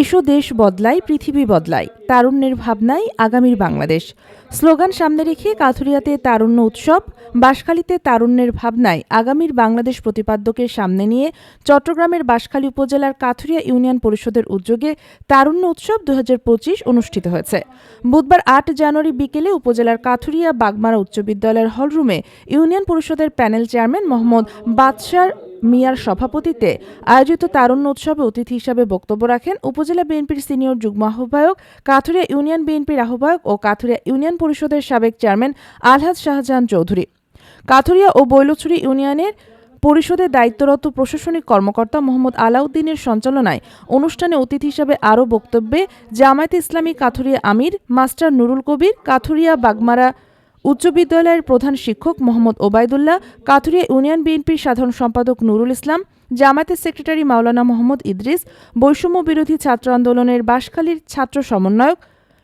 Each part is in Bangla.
এসো দেশ বদলায় পৃথিবী বদলায় তারুণ্যের ভাবনায় আগামীর বাংলাদেশ। স্লোগান সামনে রেখে কাথুরিয়াতে তারুণ্য উৎসব, বাঁশখালীতে তারুণ্যের ভাবনায় আগামীর বাংলাদেশ প্রতিপাদ্যকে সামনে নিয়ে চট্টগ্রামের বাঁশখালী উপজেলার কাথুরিয়া ইউনিয়ন পরিষদের উদ্যোগে তারুণ্য উৎসব দু হাজার পঁচিশ অনুষ্ঠিত হয়েছে। বুধবার আট জানুয়ারি বিকেলে উপজেলার কাথুরিয়া বাগমারা উচ্চ বিদ্যালয়ের হলরুমে ইউনিয়ন পরিষদের প্যানেল চেয়ারম্যান মোহাম্মদ বাদশার মিয়ার সভাপতিত্বে আয়োজিত তারুণ্য উৎসবে অতিথি হিসাবে বক্তব্য রাখেন উপজেলা বিএনপির সিনিয়র যুগ্ম আহ্বায়ক, কাথুরিয়া ইউনিয়ন বিএনপির আহ্বায়ক ও কাথুরিয়া ইউনিয়ন পরিষদের সাবেক চেয়ারম্যান আলহাজ শাহজাহান চৌধুরী। কাথুরিয়া ও বৈলছড়ি ইউনিয়নের পরিষদের দায়িত্বরত প্রশাসনিক কর্মকর্তা মোহাম্মদ আলাউদ্দিনের সঞ্চালনায় অনুষ্ঠানে অতিথি হিসাবে আরও বক্তব্যে জামায়াতে ইসলামী কাথুরিয়া আমির, মাস্টার নুরুল কবির, কাথুরিয়া বাগমারা উচ্চ বিদ্যালয়ের প্রধান শিক্ষক মোহাম্মদ ওবায়দুল্লাহ কাথুরিয়া ইউনিয়ন বিএনপির সাধারণ সম্পাদক নুরুল ইসলাম, জামায়াতের সেক্রেটারি মাওলানা মোহাম্মদ ইদ্রিস, বৈষম্য বিরোধী ছাত্র আন্দোলনের বাঁশখালীর ছাত্র সমন্বয়ক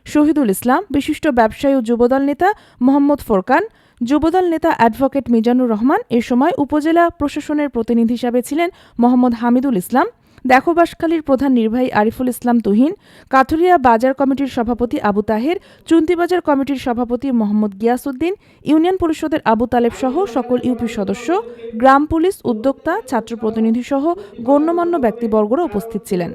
শহীদুল ইসলাম, বিশিষ্ট ব্যবসায়ী ও যুবদল নেতা মোহাম্মদ ফোরকান, যুবদল নেতা অ্যাডভোকেট মিজানুর রহমান, এ সময় উপজেলা প্রশাসনের প্রতিনিধি হিসাবে ছিলেন মোহাম্মদ হামিদুল ইসলাম। দেখো বাঁশখালীর প্রধান নির্বাহী আরিফুল ইসলাম তুহিন কাথুরিয়া বাজার কমিটির সভাপতি আবু তাহের চুন্তিবাজার কমিটির সভাপতি মোহাম্মদ গিয়াসউদ্দিন ইউনিয়ন পরিষদের আবু তালেব সহ সকল ইউপি সদস্য গ্রাম পুলিশ উদ্যোক্তা ছাত্র প্রতিনিধি সহ গণ্যমান্য ব্যক্তিবর্গরা উপস্থিত ছিলেন।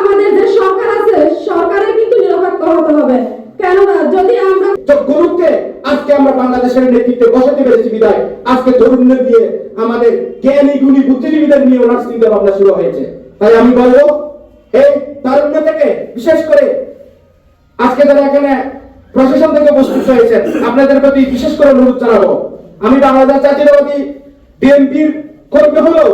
আমাদের যে সরকার আছে সরকারের কিন্তু নিরপেক্ষ হতে হবে। কেননা যদি আমরা তো গুরুত্বে আজকে আমরা বাংলাদেশের নেতৃত্বে বসাতে পেরেছি বিদায়। আজকে তরুণদের দিয়ে আমাদের জ্ঞানী, গুণী, বুদ্ধিজীবীদের নিয়ে ওনার চিন্তা ভাবনা শুরু হয়েছে। তাই আমি বলব, এই তারুণ্য থেকে, বিশেষ করে আজকে যারা এখানে প্রশাসন থেকে উপস্থিত হয়েছেন, আপনাদের প্রতি বিশেষ করে অনুরোধ জানাব। আমি বাংলাদেশ জাতীয়তাবাদী বিএনপির কর্মী হলেও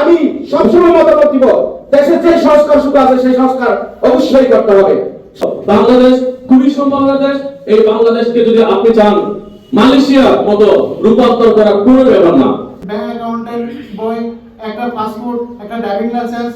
আমি সবসময় মতামত দিব দেশের যে সংস্কার সুখ আছে, সেই সংস্কার অবশ্যই করতে হবে। বাংলাদেশ খুবই সম্ভাবনা দেশ এই বাংলাদেশকে যদি আপনি চান মালয়েশিয়ার মতো রূপান্তর করা কোনো ব্যাপার না। ব্যাংক অ্যাকাউন্টের বই একটা পাসপোর্ট একটা ড্রাইভিং লাইসেন্স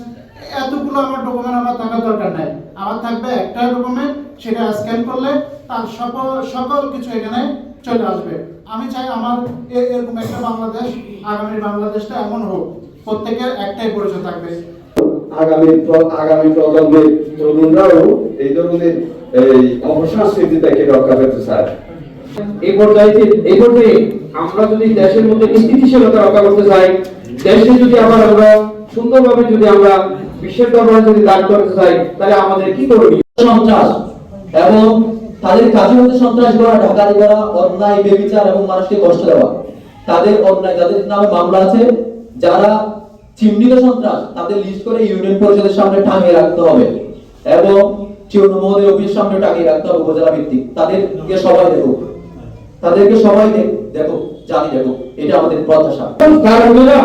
এতগুলো আমার ডকুমেন্ট আমার থাকার দরকার নাই। আমার থাকবে একটা ডকুমেন্ট সেটা স্ক্যান করলে তার সকল সকল কিছু এখানে চলে আসবে। আমি চাই আমার এরকম একটা বাংলাদেশ আগামী বাংলাদেশটা এমন হোক। প্রত্যেকের একটাই পরিচয় থাকবে। আগামী আগামী প্রজন্মের তরুণরাও এই ধরনের এই অপসংস্কৃতি থেকে রক্ষা পেতে চায়। এই পর্যায়ে এই পর্যায়ে আমরা যদি দেশের মধ্যে স্থিতিশীলতা রক্ষা করতে চাই দেশকে যদি আবার আমরা সুন্দরভাবে যদি আমরা বিশ্বের দরবারে যদি দাঁড় করতে চাই, তাহলে আমাদের কি করণীয়? সন্ত্রাস এবং তাদের কাজের মধ্যে সন্ত্রাস করা ডাকাতি করা অন্যায়, বেবিচার এবং মানুষকে কষ্ট দেওয়া। তাদের অন্যায় যাদের নামে মামলা আছে। যারা চিহ্নিত সন্ত্রাস, তাদের লিস্ট করে ইউনিয়ন পরিষদের সামনে টাঙিয়ে রাখতে হবে এবং চিহ্ন মহোদয় অফিসের সামনে টাঙিয়ে রাখতে হবে উপজেলা ভিত্তিক। তাদেরকে সবাই দেখো তাদেরকে সবাই দেখো জানি দেখো, এটা আমাদের প্রত্যাশা। কারণেরা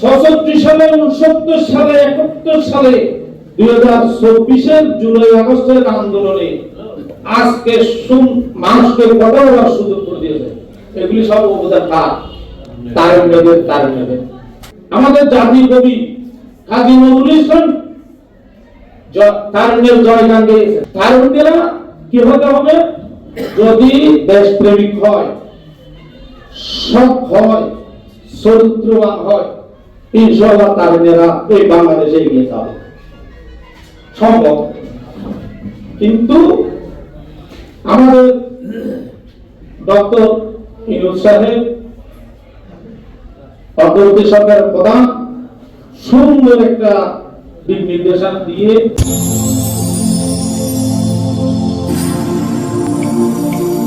ছষট্টি সালে, উনসত্তর সালে, একাত্তর সালে দুই হাজার চব্বিশের জুলাই আগস্টের আন্দোলনে আজকে মানুষকে সুযোগ করে দিয়েছে। এগুলি সব অবদান কার? তারুণ্যদের তারুণ্যদের আমাদের জাতির কবি কাজী নজরুল ইসলাম তারুণ্যের জয়গান গেয়েছে তারুণ্যেরা কি হতে হবে? যদি দেশপ্রেমিক হয়, সৎ হয়, চরিত্রবান হয়, ইনশাআল্লাহ তারুণ্যেরা এই বাংলাদেশে এগিয়ে যাবে। সম্ভব। কিন্তু আমাদের ডক্টর ইনুল সাহেব অন্তর্বর্তী সরকারের প্রধান, সুন্দর একটা দিক নির্দেশনা দিয়ে